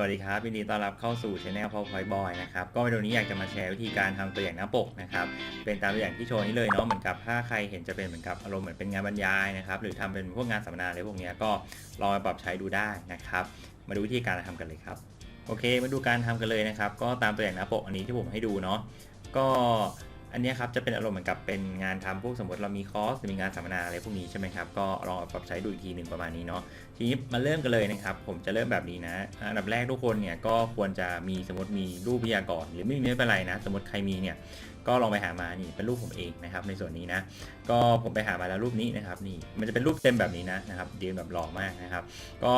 สวัสดีครับยินดีต้อนรับเข้าสู่ช anel พอพอยบอยนะครับ ก็วิดีโอนี้อยากจะมาแชร์วิธีการทำตัวอย่างหน้าปกนะครับ เป็นตามตัวอย่างที่โชว์นี้เลยเนาะ เหมือนกับถ้าใครเห็นจะเป็นเหมือนกับอารมณ์เหมือนเป็นงานบรรยายนะครับ หรือทำเป็นพวกงานสัมมนาอะไรพวกนี้ก็ลองไปปรับใช้ดูได้นะครับ มาดูวิธีการทำกันเลยครับ โอเค มาดูการทำกันเลยนะครับ ก็ตามตัวอย่างหน้าปกอันนี้ที่ผมให้ดูเนาะ ก็ อันนี้ครับจะเป็นอารมณ์เหมือนกับเป็นงานทำพวกสมมติเรามีคอร์สหรือมีงานสัมมนาอะไรพวกนี้ใช่ไหมครับก็ลองปรับใช้ดูอีกทีหนึ่งประมาณนี้เนาะทีนี้มาเริ่มกันเลยนะครับ ผมจะเริ่มแบบนี้นะอันดับแรกทุกคนเนี่ยก็ควรจะมีสมมติมีรูปวิทยากรหรือไม่มีไม่เป็นไรนะ สมมติใครมีเนี่ยก็ลองไปหามานี่เป็นรูปผมเองนะครับในส่วนนี้นะ ก็ผมไปหามาแล้วรูปนี้นะครับนี่มันจะเป็นรูปเต็มแบบนี้นะนะครับเดียนแบบหล่อมากนะครับ ก็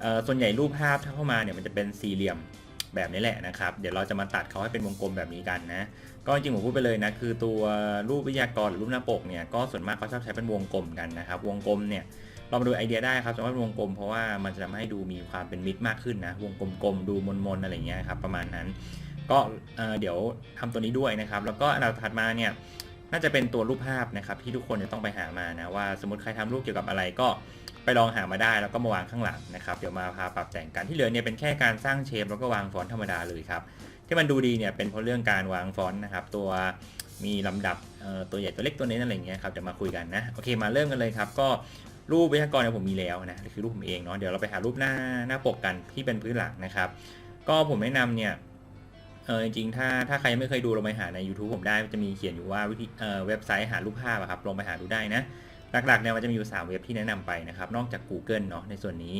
เอ่อส่วนใหญ่รูปภาพถ้าเข้ามาเนี่ยมันจะเป็นสี่เหลี่ยมแบบนี้แหละนะครับ เดี๋ยวเราจะมาตัดเขาให้เป็นวงกลมแบบนี้กันนะ ก็จริงผมพูดไปเลยนะคือตัวรูปวิทยากรหรือรูปหน้าปกเนี่ยก็ส่วนมากเขาชอบใช้เป็นวงกลมกันนะครับ วงกลมเนี่ยเรามาดูไอเดียได้ครับสมมติวงกลมเพราะว่ามันจะทำให้ดูมีความเป็นมิตรมากขึ้นนะวงกลมๆดูมนๆอะไรเงี้ยครับประมาณนั้น ก็เดี๋ยวทำตัวนี้ด้วยนะครับ แล้วก็อันดับถัดมาเนี่ยน่าจะเป็นตัวรูปภาพนะครับที่ทุกคนจะต้องไปหามานะว่าสมมติใครทำรูปเกี่ยวกับอะไรก็ไปลองหามาได้แล้วก็มาวางข้างหลังนะครับเดี๋ยวมาพาปรับแต่งกันที่เหลือเนี่ยเป็นแค่การสร้างเชฟแล้วก็วางฟอนต์ธรรมดาเลยครับ ที่มันดูดีเนี่ยเป็นเพราะเรื่องการวางฟอนต์นะครับ ตัวมีลำดับตัวใหญ่ตัวเล็กตัวน้นอะไรเงี้ยครับเดี๋ยวมาคุยกันนะโอเคมาเริ่มกันเลยครับ ก็รูปวิทยากรเนี่ยผมมีแล้วนะคือรูปผมเองเนาะเดี๋ยวเราไปหารูปหน้าหน้าปกกันที่เป็นพื้นหลังนะครับ ก็ผมแนะนำเนี่ยเออจริงๆถ้าถ้าใครไม่เคยดูลองไปหาใน YouTube ผมได้จะมีเขียนอยู่ว่าวิธีเออเว็บไซต์หารูปภาพอะครับลองไปหาดูได้นะ หลักๆเนี่ยมันจะมีอยู่ 3 เว็บที่แนะนำไปนะครับ นอกจาก Google เนาะในส่วนนี้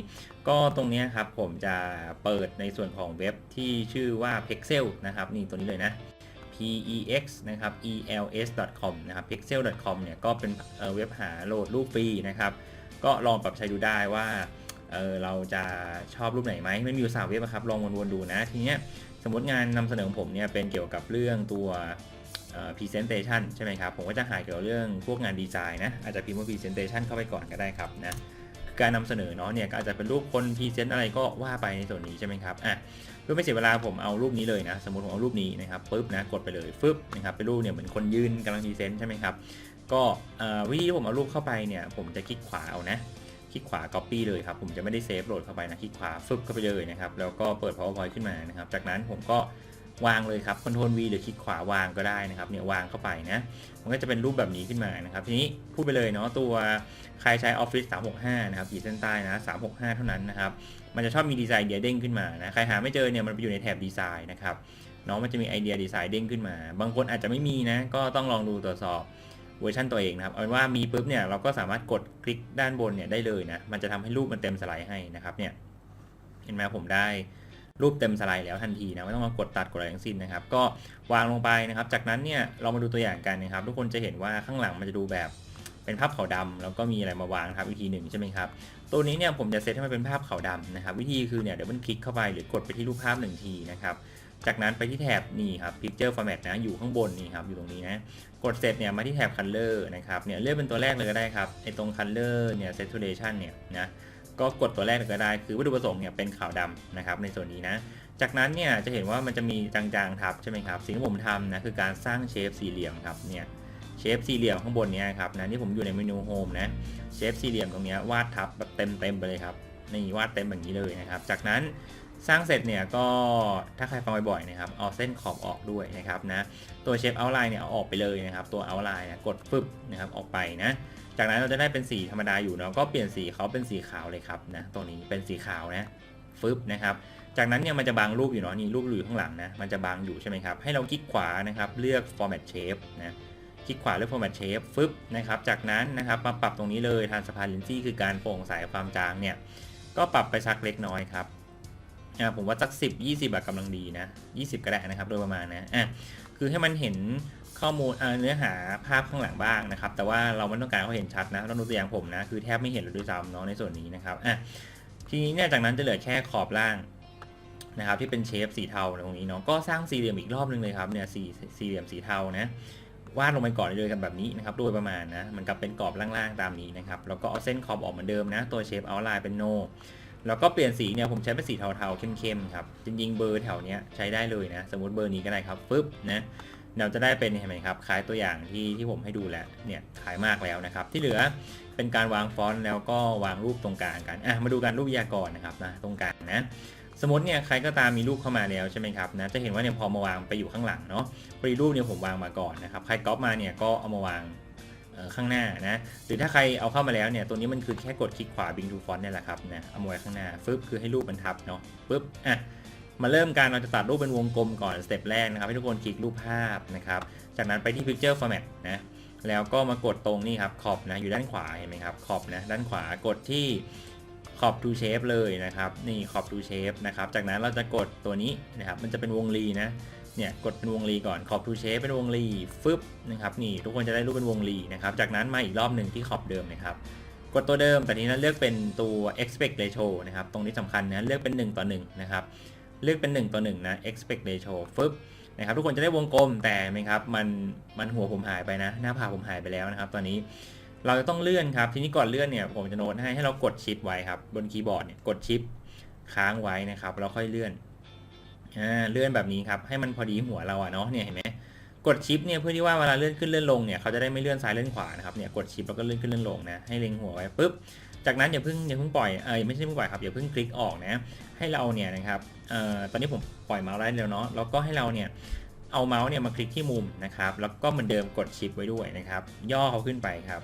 ก็ตรงนี้ครับผมจะเปิดในส่วนของเว็บที่ชื่อว่า Pexel นะครับ นี่ตัวนี้เลยนะ pex นะครับ els.com นะครับ pexel.com เนี่ยก็เป็นเเว็บหาโหลดรูปฟรีนะครับ ก็ลองปรับใช้ดูได้ว่าเเราจะชอบรูปไหนไหมไม่มีอยู่สามเว็บอะครับ ลองวนๆดูนะ ทีเนี้ยสมมติงานนำเสนอของผมเนี่ยเป็นเกี่ยวกับเรื่องตัว เอ่อ presentation ใช่ไหมครับ ผมก็จะหาเกี่ยวกับเรื่องพวกงานดีไซน์นะ อาจจะพิมพ์ว่า presentation เข้าไปก่อนก็ได้ครับนะการนำเสนอเนาะเนี่ยก็อาจจะเป็นรูปคนพรีเซนต์อะไรก็ว่าไปในส่วนนี้ใช่ไหมครับอะเพื่อไม่เสียเวลาผมเอารูปนี้เลยนะ สมมติผมเอารูปนี้นะครับปุ๊บนะกดไปเลยฟึบนะครับเป็นรูปเนี่ยเหมือนคนยืนกำลังพรีเซนต์ใช่ไหมครับก็วิธีที่ผมเอารูปเข้าไปเนี่ยผมจะคลิกขวาเอานะคลิกขวา copy เลยครับผมจะไม่ได้เซฟโหลดเข้าไปนะคลิกขวาฟึบเข้าไปเลยนะครับแล้วก็เปิด powerpoint ขึ้นมานะครับจากนั้นผมก็ วางเลยครับ ctrl v หรือคลิกขวาวางก็ได้นะครับเนี่ยวางเข้าไปนะมันก็จะเป็นรูปแบบนี้ขึ้นมานะครับทีนี้พูดไปเลยเนาะตัวใครใช้ Office 365 นะครับขีดเส้นใต้นะ 365 เท่านั้นนะครับมันจะชอบมีดีไซน์เดียเด้งขึ้นมานะใครหาไม่เจอเนี่ยมันไปอยู่ในแถบดีไซน์นะครับเนาะมันจะมีไอเดียดีไซน์เด้งขึ้นมา บางคนอาจจะไม่มีนะก็ต้องลองดูตรวจสอบเวอร์ชันตัวเองนะครับเอาเป็นว่ามีปุ๊บเนี่ยเราก็สามารถกดคลิกด้านบนเนี่ยได้เลยนะมันจะทำให้รูปมันเต็มสไลด์ให้นะครับเนี่ยเห็นไหมผมได้ รูปเต็มสไลด์แล้วทันทีนะไม่ต้องมากดตัดกดอะไรทั้งสิ้นนะครับ ก็วางลงไปนะครับ จากนั้นเนี่ยเรามาดูตัวอย่างกันนะครับ ทุกคนจะเห็นว่าข้างหลังมันจะดูแบบเป็นภาพขาวดำแล้วก็มีอะไรมาวางครับวิธีหนึ่งใช่ไหมครับตัวนี้เนี่ยผมจะเซตให้มันเป็นภาพขาวดำนะครับ วิธีคือเนี่ยเดี๋ยวมันคลิกเข้าไปหรือกดไปที่รูปภาพหนึ่งทีนะครับจากนั้นไปที่แถบนี่ครับ Picture Format นะอยู่ข้างบนนี่ครับอยู่ตรงนี้นะกดเสร็จเนี่ยมาที่แถบ Color นะครับเนี่ยเลือกเป็นตัวแรกเลยก็ได้ครับไอ้ตรง Color เนี่ย Saturation เนี่ยนะ ก็กดตัวแรกก็ได้คือวัตถุประสงค์เนี่ยเป็นขาวดำนะครับในส่วนนี้นะ จากนั้นเนี่ยจะเห็นว่ามันจะมีจางๆทับใช่ไหมครับสิ่งที่ผมทำนะคือการสร้างเชฟสี่เหลี่ยมครับเนี่ยเชฟสี่เหลี่ยมข้างบนเนี้ยครับนะที่ผมอยู่ในเมนูโฮมนะเชฟสี่เหลี่ยมตรงนี้วาดทับแบบเต็มๆไปเลยครับนี่วาดเต็มแบบนี้เลยนะครับ จากนั้นสร้างเสร็จเนี่ยก็ถ้าใครฟังบ่อยๆนะครับเอาเส้นขอบออกด้วยนะครับนะตัวเชฟเอาไลน์เนี่ยเอาออกไปเลยนะครับ ตัวเอาไลน์กดฟึบนะครับออกไปนะ จากนั้นเราจะได้เป็นสีธรรมดาอยู่เนาะก็เปลี่ยนสีเขาเป็นสีขาวเลยครับนะตัวนี้เป็นสีขาวนะฟึบนะครับ จากนั้นเนี่ยมันจะบังรูปอยู่เนาะนี่รูปอยู่ข้างหลังนะมันจะบังอยู่ใช่ไหมครับให้เราคลิกขวานะครับเลือก format shape นะคลิกขวาเลือก format shape ฟึบนะครับจากนั้นนะครับมาปรับตรงนี้เลย transparency คือการโปร่งใสความจางเนี่ยก็ปรับไปสักเล็กน้อยครับผมว่าสัก 10 20แบบกำลังดีนะ 20 ก็ได้นะครับโดยประมาณนะอะคือให้มันเห็น ข้อมูลเนื้อหาภาพข้างหลังบ้างนะครับ แต่ว่าเราไม่ต้องการเขาเห็นชัดนะลองดูตัวอย่างผมนะ คือแทบไม่เห็นเลยด้วยซ้ำเนาะในส่วนนี้นะครับอะทีนี้เนี่ยจากนั้นจะเหลือแค่ขอบล่างนะครับ ที่เป็นเชฟสีเทาตรงนี้เนาะก็สร้างสี่เหลี่ยมอีกรอบนึงเลยครับเนี่ยสี่สี่เหลี่ยมสีเทานะวาดลงไปก่อนเลยกันแบบนี้นะครับโดยประมาณนะมันกับเป็นกรอบล่างๆตามนี้นะครับแล้วก็เอาเส้นขอบออกเหมือนเดิมนะ ตัวเชฟเอาไลน์เป็นโนแล้วก็เปลี่ยนสีเนี่ยผมใช้เป็นสีเทาๆเข้มๆครับจริงๆเบอร์แถวเนี้ยใช้ได้เลยนะ สมมติเบอร์นี้ก็ได้ครับปึ๊บนะ เราจะได้เป็นเห็นไหมครับคล้ายตัวอย่างที่ที่ผมให้ดูแล้วเนี่ยคล้ายมากแล้วนะครับ ที่เหลือเป็นการวางฟอนต์แล้วก็วางรูปตรงกลางกันอะมาดูการรูปยากรนะครับนะตรงกลางนะสมมติเนี่ยใครก็ตามมีรูปเข้ามาแล้วใช่ไหมครับนะจะเห็นว่าเนี่ยพอมาวางไปอยู่ข้างหลังเนาะพอดีรูปเนี่ยผมวางมาก่อนนะครับใครก๊อปมาเนี่ยก็เอามาวางข้างหน้านะหรือถ้าใครเอาเข้ามาแล้วเนี่ยตัวนี้มันคือแค่กดคลิกขวา Bring to Font เนี่ยแหละครับนะเอามาไว้ข้างหน้าฟึบคือให้รูปมันทับเนาะปึ๊บอะ มาเริ่มการเราจะตัดรูปเป็นวงกลมก่อนสเต็ปแรกนะครับ ให้ทุกคนคลิกรูปภาพนะครับ จากนั้นไปที่ Picture Format นะแล้วก็มากดตรงนี่ครับขอบนะอยู่ด้านขวาเห็นไหมครับขอบนะด้านขวากดที่ขอบ to shape เลยนะครับนี่ขอบ to shape นะครับจากนั้นเราจะกดตัวนี้นะครับมันจะเป็นวงรีนะเนี่ยกดเป็นวงรีก่อนขอบ to shape เป็นวงรีฟึบนะครับนี่ทุกคนจะได้รูปเป็นวงรีนะครับจากนั้นมาอีกรอบหนึ่งที่ขอบเดิมนะครับกดตัวเดิมแต่ทีนี้เลือกเป็นตัว expect ratio นะครับตรงนี้สำคัญนะเลือกเป็น 1 ต่อ1นะครับ เลือกเป็น 1 ต่อ1นะ expect ratio ฟึบนะครับทุกคนจะได้วงกลมแต่ไหมครับมันมันหัวผมหายไปนะ หน้าผากผมหายไปแล้วนะครับ ตอนนี้เราจะต้องเลื่อนครับ ทีนี้ก่อนเลื่อนเนี่ยผมจะโน้ตให้ให้เรากดชิปไว้ครับบนคีย์บอร์ดเนี่ยกดชิปค้างไว้นะครับแล้วค่อยเลื่อนอ่าเลื่อนแบบนี้ครับให้มันพอดีหัวเราอะเนาะเนี่ยเห็นไหมกดชิปเนี่ยเพื่อที่ว่าเวลาเลื่อนขึ้นเลื่อนลงเนี่ยเขาจะได้ไม่เลื่อนซ้ายเลื่อนขวานะครับเนี่ยกดชิปแล้วก็เลื่อนขึ้นเลื่อนลงนะให้เล็งหัวไว้ปุ๊บ จากนั้นอย่าเพิ่งอย่าเพิ่งปล่อยเออไม่ใช่เพิ่งปล่อยครับอย่าเพิ่งคลิกออกนะให้เราเนี่ยนะครับเอ่อตอนนี้ผมปล่อยเมาส์ได้แล้วเนาะแล้วก็ให้เราเนี่ยเอาเมาส์เนี่ยมาคลิกที่มุมนะครับแล้วก็เหมือนเดิมกดชิปไว้ด้วยนะครับย่อเขาขึ้นไปครับ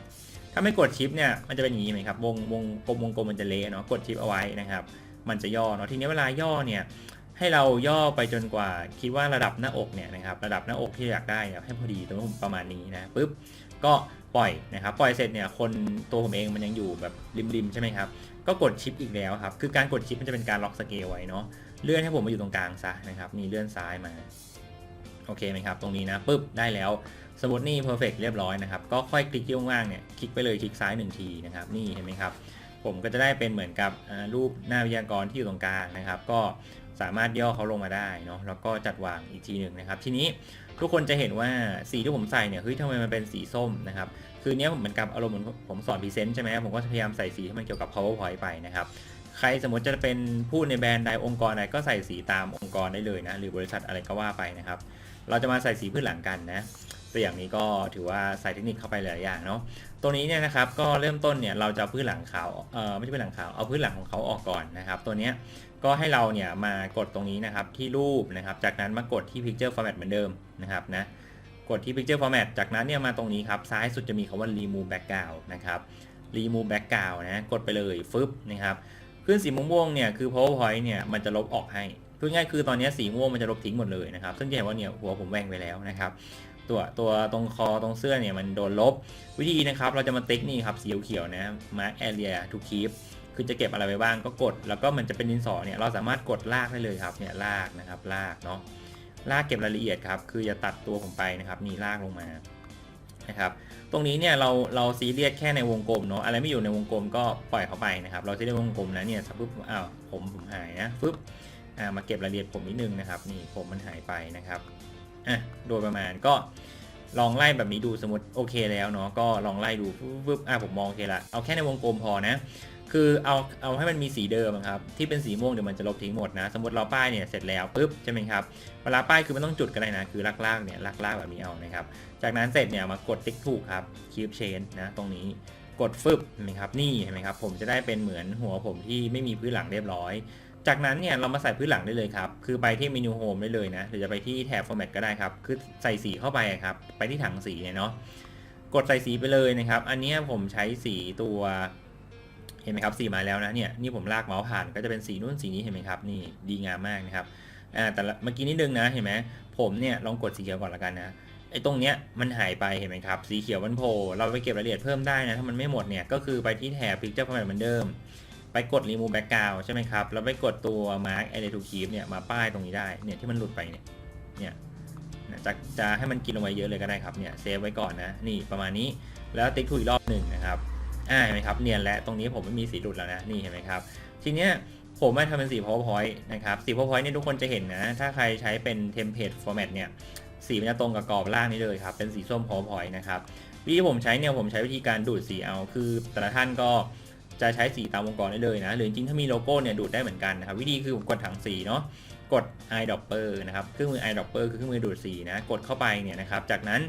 ถ้าไม่กดชิปเนี่ยมันจะเป็นอย่างนี้ไหมครับวงวงกลมวงกลมมันจะเละเนาะกดชิปเอาไว้นะครับ มันจะย่อเนาะทีนี้เวลาย่อเนี่ยให้เราย่อไปจนกว่าคิดว่าระดับหน้าอกเนี่ยนะครับระดับหน้าอกที่อยากได้เนี่ยให้พอดีตรงผมประมาณนี้นะปุ๊บ ก็ปล่อยนะครับปล่อยเสร็จเนี่ยคนตัวผมเองมันยังอยู่แบบริมๆใช่ไหมครับก็กดชิปอีกแล้วครับคือการกดชิปมันจะเป็นการล็อกสเกลไว้เนาะเลื่อนให้ผมมาอยู่ตรงกลางซะนะครับนี่เลื่อนซ้ายมาโอเคไหมครับตรงนี้นะปุ๊บได้แล้วสมมตินี่เพอร์เฟกเรียบร้อยนะครับก็ค่อยคลิกที่ว่างๆเนี่ยคลิกไปเลยคลิกซ้าย1ทีนะครับนี่เห็นไหมครับ ผมก็จะได้เป็นเหมือนกับรูปหน้าวิทยากรที่อยู่ตรงกลางนะครับ ก็สามารถย่อเขาลงมาได้เนาะแล้วก็จัดวางอีกทีหนึ่งนะครับ ทีนี้ทุกคนจะเห็นว่าสีที่ผมใส่เนี่ยเฮ้ยทำไมมันเป็นสีส้มนะครับคือเนี้ยผมเหมือนกับอารมณ์เหมือนผมสอนพรีเซนต์ใช่ไหมผมก็พยายามใส่สีที่มันเกี่ยวกับ powerpoint ไปนะครับใครสมมติจะเป็นผู้ในแบรนด์ใดองค์กรใดก็ใส่สีตามองค์กรได้เลยนะหรือบริษัทอะไรก็ว่าไปนะครับ เราจะมาใส่สีพื้นหลังกันนะ ตัวอย่างนี้ก็ถือว่าใส่เทคนิคเข้าไปหลายอย่างเนาะตัวนี้เนี่ยนะครับก็เริ่มต้นเนี่ยเราจะพื้นหลังขาวเอ่อไม่ใช่พื้นหลังขาวเอาพื้นหลังของเขาออกก่อนนะครับ ตัวเนี้ยก็ให้เราเนี่ยมากดตรงนี้นะครับที่รูปนะครับจากนั้นมากดที่ picture format เหมือนเดิมนะครับนะกดที่ picture format จากนั้นเนี่ยมาตรงนี้ครับซ้ายสุดจะมีคำว่า remove background นะครับ remove background นะกดไปเลยฟึบนะครับขึ้นสีม่วงเนี่ยคือ powerpoint เนี่ยมันจะลบออกให้พูดง่ายคือตอนนี้สีม่วงมันจะลบทิ้งหมดเลยนะครับ ซึ่งจะเห็นว่าเนี่ยหัวผมแหว่งไปแล้วนะครับ ตัวตัวตรงคอตรงเสื้อเนี่ยมันโดนลบ วิธีนะครับเราจะมาติ๊กนี่ครับสีเขียวนะ mark area to keep คือจะเก็บอะไรไว้บ้างก็กด แล้วก็มันจะเป็นดินสอเนี่ยเราสามารถกดลากได้เลยครับเนี่ยลากนะครับลากเนาะลากเก็บรายละเอียดครับคืออย่าตัดตัวผมไปนะครับนี่ลากลงมานะครับตรงนี้เนี่ยเราเราซีเรียสแค่ในวงกลมเนาะอะไรไม่อยู่ในวงกลมก็ปล่อยเขาไปนะครับ เราซีเรียสวงกลมนะเนี่ยปุ๊บอ้าวผมผมหายนะปุ๊บอ่ามาเก็บรายละเอียดผมนิดนึงนะครับนี่ผมมันหายไปนะครับ อะโดยประมาณก็ลองไล่แบบนี้ดูสมมติโอเคแล้วเนาะก็ลองไล่ดูปุ๊บอะผมมองโอเคละเอาแค่ในวงกลมพอนะ คือเอาเอาให้มันมีสีเดิมครับที่เป็นสีม่วงเดี๋ยวมันจะลบทิ้งหมดนะ สมมติเราป้ายเนี่ยเสร็จแล้วปุ๊บใช่ไหมครับเวลาป้ายคือมันต้องจุดกันเลยนะคือลากๆเนี่ยลากๆแบบนี้เอานะครับจากนั้นเสร็จเนี่ยมากดติ๊กถูกครับคีบเชนนะตรงนี้กดฟึบเห็นไหมครับนี่เห็นไหมครับผมจะได้เป็นเหมือนหัวผมที่ไม่มีพื้นหลังเรียบร้อย จากนั้นเนี่ยเรามาใส่พื้นหลังได้เลยครับ คือไปที่เมนูโฮมได้เลยนะ หรือจะไปที่แท็บ format ก็ได้ครับ คือใส่สีเข้าไปครับ ไปที่ถังสีเนี่ยเนาะ กดใส่สีไปเลยนะครับ อันนี้ผมใช้สีตัว เห็นไหมครับ สีมาแล้วนะ เนี่ย นี่ผมลากเมาส์ผ่านก็จะเป็นสีนู่นสีนี้เห็นไหมครับ นี่ดีงามมากนะครับ อ่า แต่เมื่อกี้นิดนึงนะ เห็นไหม ผมเนี่ยลองกดสีเขียวก่อนละกันนะ ไอ้ตรงเนี้ยมันหายไปเห็นไหมครับ สีเขียวมันโผล่ เราไปเก็บรายละเอียดเพิ่มได้นะ ถ้ามันไม่หมดเนี่ย ก็คือไปที่แถบ picture format เหมือนเดิม ไปกด remove background ใช่ไหมครับ แล้วไปกดตัว mark area to keep เนี่ยมาป้ายตรงนี้ได้ เนี่ยที่มันหลุดไปเนี่ย เนี่ยจะจะให้มันกินลงไปเยอะเลยก็ได้ครับ เนี่ยเซฟไว้ก่อนนะ นี่ประมาณนี้ แล้วติ๊กถูอีกรอบหนึ่งนะครับอ่าเห็นไหมครับ เนียนและตรงนี้ผมไม่มีสีหลุดแล้วนะ นี่เห็นไหมครับ ทีเนี้ยผมมาทำเป็นสี powerpoint นะครับสี powerpoint เนี่ยทุกคนจะเห็นนะ ถ้าใครใช้เป็น template format เนี่ย สีมันจะตรงกับกรอบล่างนี้เลยครับ เป็นสีส้ม powerpoint นะครับ วิธีผมใช้เนี่ยผมใช้วิธีการดูดสีเอา คือแต่ละท่านก็ จะใช้สีตามวงกลมได้เลยนะ หรือจริงถ้ามีโลโก้เนี่ยดูดได้เหมือนกันนะครับวิธีคือผมกดถังสีเนาะกด eyedropper นะครับเครื่องมือ eyedropper คือเครื่องมือดูดสีนะกดเข้าไปเนี่ยนะครับจากนั้น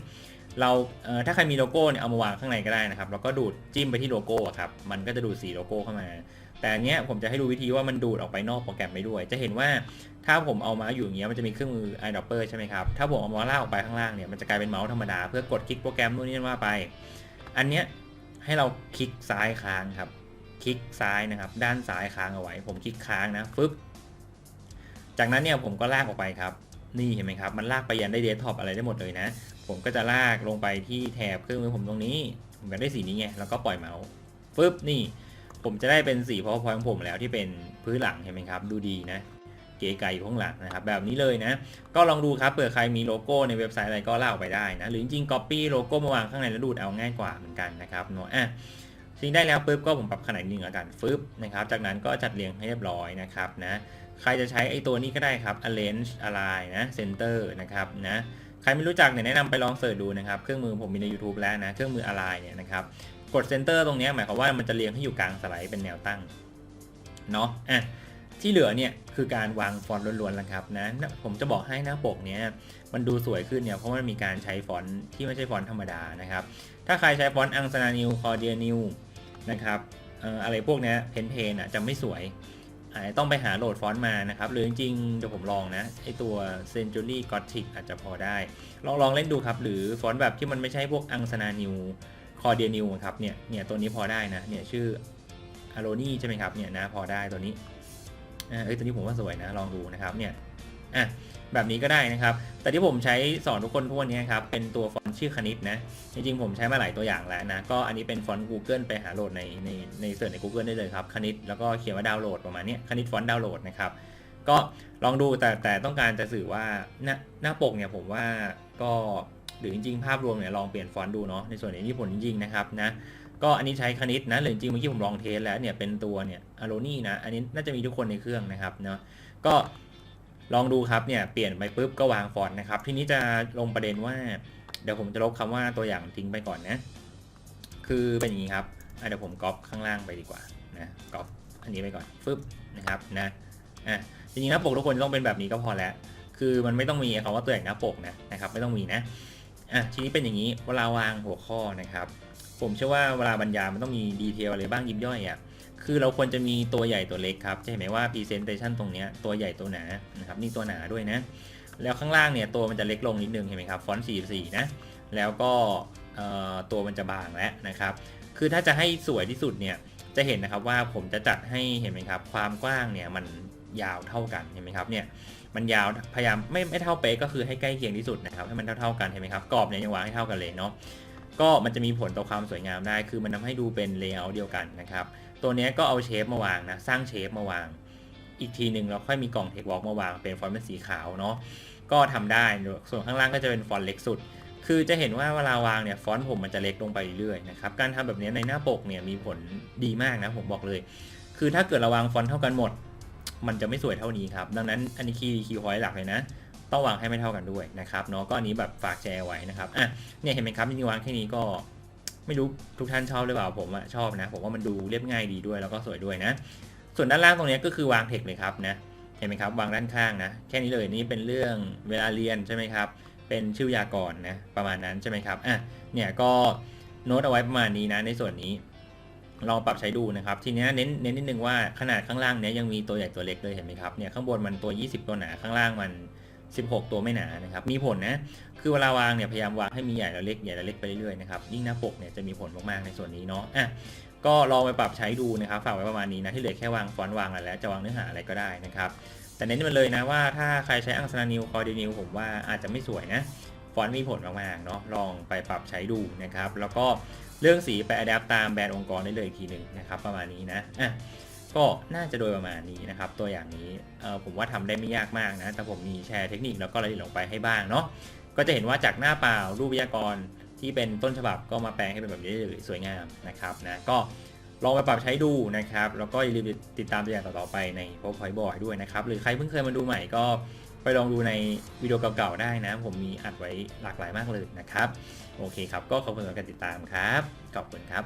เราเถ้าใครมีโลโก้เนี่ยเอามาวางข้างในก็ได้นะครับแล้วก็ดูดจิ้มไปที่โลโก้ครับมันก็จะดูดสีโลโก้เข้ามา แต่อันเนี้ยผมจะให้ดูวิธีว่ามันดูดออกไปนอกโปรแกรมไปด้วย จะเห็นว่าถ้าผมเอามาอยู่อย่างเงี้ยมันจะมีเครื่องมือ eyedropper ใช่ไหมครับถ้าผมเอามาลากออกไปข้างล่างเนี่ยมันจะกลายเป็นเมาส์ธรรมดาเพื่อกดคลิกโปรแกรมนู่นนี่นั่นว่าไป อันเนี้ยให้เราคลิกซ้ายค้างครับ ลิกซ้ายนะครับ ด้านซ้ายค้างเอาไว้ ผมคลิกค้างนะฟึบจากนั้นเนี่ยผมก็ลากออกไปครับ นี่เห็นไหมครับ มันลากไปยันได้เดสก์ท็อปอะไรได้หมดเลยนะ ผมก็จะลากลงไปที่แถบเครื่องมือผมตรงนี้ ผมก็ได้สีนี้ไง แล้วก็ปล่อยเมาส์ฟึบนี่ ผมจะได้เป็นสี powerpoint ของผมแล้วที่เป็นพื้นหลังเห็นไหมครับ ดูดีนะ เก๋ไก่อยู่ข้างหลังนะครับ แบบนี้เลยนะ ก็ลองดูครับ เผื่อใครมีโลโก้ในเว็บไซต์อะไรก็ลากออกไปได้นะ หรือจริงๆ copy โลโก้มาวางข้างในแล้วดูดเอาง่ายกว่าเหมือนกันนะครับเนาะอะ สิ่งได้แล้วปุ๊บก็ผมปรับขนาดนึงแล้วกันฟึบนะครับ จากนั้นก็จัดเรียงให้เรียบร้อยนะครับนะ ใครจะใช้ไอตัวนี้ก็ได้ครับ arrange align นะ center นะครับนะ ใครไม่รู้จักเนี่ยแนะนำไปลองเสิร์ชดูนะครับ เครื่องมือผมมีใน YouTube แล้วนะ เครื่องมือ align เนี่ยนะครับ กด center ตรงนี้หมายความว่ามันจะเรียงให้อยู่กลางสไลด์เป็นแนวตั้ง เนาะอะที่เหลือเนี่ยคือการวางฟอนต์ล้วนๆแล้วครับนะผมจะบอกให้หน้าปกเนี้ยมันดูสวยขึ้นเนี่ยเพราะว่ามันมีการใช้ฟอนต์ที่ไม่ใช่ฟอนต์ธรรมดานะครับ ถ้าใครใช้ฟอนต์อังสนานิวคอเดียนิว นะครับอะไรพวกนี้เพนเพนอะจะไม่สวยต้องไปหาโหลดฟอนต์มานะครับ หรือจริงๆเดี๋ยวผมลองนะไอตัว Century Gothic อาจจะพอได้ ลองลองเล่นดูครับ หรือฟอนต์แบบที่มันไม่ใช่พวกอังสนานิวคอเดียนิวครับเนี่ยเนี่ยตัวนี้พอได้นะเนี่ยชื่ออ r โ n นี่ใช่ไหมครับเนี่ยนะพอได้ตัวนี้เอ้ยตัวนี้ผมว่าสวยนะลองดูนะครับเนี่ยอะ แบบนี้ก็ได้นะครับ แต่ที่ผมใช้สอนทุกคนทุกวันนี้ครับ เป็นตัวฟอนต์ชื่อคณิตนะ จริงๆ ผมใช้มาหลายตัวอย่างแล้วนะ ก็อันนี้เป็นฟอนต์ Google ไปหาโหลดในในในเสิร์ชใน Google ได้เลยครับ คณิต แล้วก็เขียนว่าดาวน์โหลดประมาณนี้คณิตฟอนต์ดาวน์โหลดนะครับ ก็ลองดูแต่แต่ต้องการจะสื่อว่าหน้าหน้าปกเนี่ยผมว่าก็หรือจริงๆ ภาพรวมเนี่ยลองเปลี่ยนฟอนต์ดูเนาะ ในส่วนนี้ที่ผลจริงๆนะครับนะก็อันนี้ใช้คณิตนะหรือจริงเมื่อกี้ผมลองเทสแล้วเนี่ยเป็นตัวเนี่ยอโรนี่นะ อันนี้น่าจะมีทุกคนในเครื่องนะครับเนาะ ก็ ลองดูครับเนี่ยเปลี่ยนไปปุ๊บก็วางฟอนต์นะครับ ทีนี้จะลงประเด็นว่า เดี๋ยวผมจะลบคำว่าตัวอย่างทิ้งไปก่อนนะ คือเป็นอย่างนี้ครับเดี๋ยวผมก๊อปข้างล่างไปดีกว่านะก๊อปอันนี้ไปก่อนฟึบนะครับนะอะจริงๆหน้าปกทุกคนต้องเป็นแบบนี้ก็พอแล้ว คือมันไม่ต้องมีคำว่าตัวอย่างหน้าปกนะนะครับ ไม่ต้องมีนะอะทีนี้เป็นอย่างนี้เวลาวางหัวข้อนะครับ ผมเชื่อว่าเวลาบรรยายมันต้องมีดีเทลอะไรบ้างยิบย่อยอะ คือเราควรจะมีตัวใหญ่ตัวเล็กครับจะเห็นไหมว่า presentation ตรงนี้ตัวใหญ่ตัวหนานะครับนี่ตัวหนาด้วยนะ แล้วข้างล่างเนี่ยตัวมันจะเล็กลงนิดนึงเห็นไหมครับฟอนต์44นะแล้วก็ตัวมันจะบางแล้วนะครับ คือถ้าจะให้สวยที่สุดเนี่ยจะเห็นนะครับว่าผมจะจัดให้เห็นไหมครับ ความกว้างเนี่ยมันยาวเท่ากันเห็นไหมครับเนี่ยมันยาวพยายามไม่ไม่เท่าเป๊ะก็คือให้ใกล้เคียงที่สุดนะครับให้มันเท่าเท่าๆกันเห็นไหมครับกรอบเนี่ยยังวางให้เท่ากันเลยเนาะ ก็มันจะมีผลต่อความสวยงามได้ คือมันทำให้ดูเป็นเลเยอร์เดียวกันนะครับ ตัวนี้ก็เอาเชฟมาวางนะ สร้างเชฟมาวาง อีกทีหนึ่งเราค่อยมีกล่องเทควอล์กมาวาง เป็นฟอนต์เป็นสีขาวเนาะ ก็ทำได้ ส่วนข้างล่างก็จะเป็นฟอนต์เล็กสุด คือจะเห็นว่าเวลาวางเนี่ยฟอนต์ผมมันจะเล็กลงไปเรื่อยๆนะครับ การทำแบบนี้ในหน้าปกเนี่ยมีผลดีมากนะผมบอกเลย คือถ้าเกิดเราวางฟอนต์เท่ากันหมด มันจะไม่สวยเท่านี้ครับ ดังนั้นอันนี้คีย์คีย์พอยต์หลักเลยนะ ต้องวางให้ไม่เท่ากันด้วยนะครับเนาะก็อันนี้แบบฝากแชร์ไว้นะครับอะเนี่ยเห็นไหมครับจริงๆวางแค่นี้ก็ไม่รู้ทุกท่านชอบหรือเปล่าผมอะชอบนะ ผมว่ามันดูเรียบง่ายดีด้วยแล้วก็สวยด้วยนะ ส่วนด้านล่างตรงนี้ก็คือวางเทคเลยครับนะเห็นไหมครับวางด้านข้างนะแค่นี้เลยนี่เป็นเรื่องเวลาเรียนใช่ไหมครับเป็นชื่อยากรนะประมาณนั้นใช่ไหมครับอะเนี่ยก็โน้ตเอาไว้ประมาณนี้นะในส่วนนี้ลองปรับใช้ดูนะครับทีนี้เน้นเน้นนิดนึงว่าขนาดข้างล่างเนี้ยยังมีตัวใหญ่ตัวเล็กเลยเห็นไหมครับเนี่ยข้างบนมันตัว 20 ตัวหนาข้างล่างมัน 16 ตัวไม่หนานะครับ มีผลนะ คือเวลาวางเนี่ยพยายามวางให้มีใหญ่แล้วเล็กใหญ่แล้วเล็กไปเรื่อยๆนะครับ ยิ่งหน้าปกเนี่ยจะมีผลมากๆในส่วนนี้เนาะ อะ ก็ลองไปปรับใช้ดูนะครับ ฝากไว้ประมาณนี้นะ ที่เหลือแค่วางฟอนต์วางอะไรแล้ว จะวางเนื้อหาอะไรก็ได้นะครับ แต่เน้นมันเลยนะว่าถ้าใครใช้อังสนานิวคอร์ดินิวผมว่าอาจจะไม่สวยนะ ฟอนต์มีผลมากๆเนาะ ลองไปปรับใช้ดูนะครับ แล้วก็เรื่องสีไปอัดแอปตามแบรนด์องค์กรได้เลยอีกทีหนึ่งนะครับประมาณนี้นะ อะ ก็น่าจะโดยประมาณนี้นะครับ ตัวอย่างนี้ผมว่าทำได้ไม่ยากมากนะ แต่ผมมีแชร์เทคนิคแล้วก็รายละเอียดลงไปให้บ้างเนาะก็จะเห็นว่าจากหน้าเปล่ารูปวิทยากรที่เป็นต้นฉบับก็มาแปลงให้เป็นแบบนี้เลยสวยงามนะครับนะก็ลองไปปรับใช้ดูนะครับ แล้วก็อย่าลืมติดตามตัวอย่างต่อๆไปใน PowerPoint Boy ด้วยนะครับ หรือใครเพิ่งเคยมาดูใหม่ก็ไปลองดูในวิดีโอเก่าๆได้นะ ผมมีอัดไว้หลากหลายมากเลยนะครับ โอเคครับ ก็ขอบคุณสำหรับการติดตามครับ ขอบคุณครับ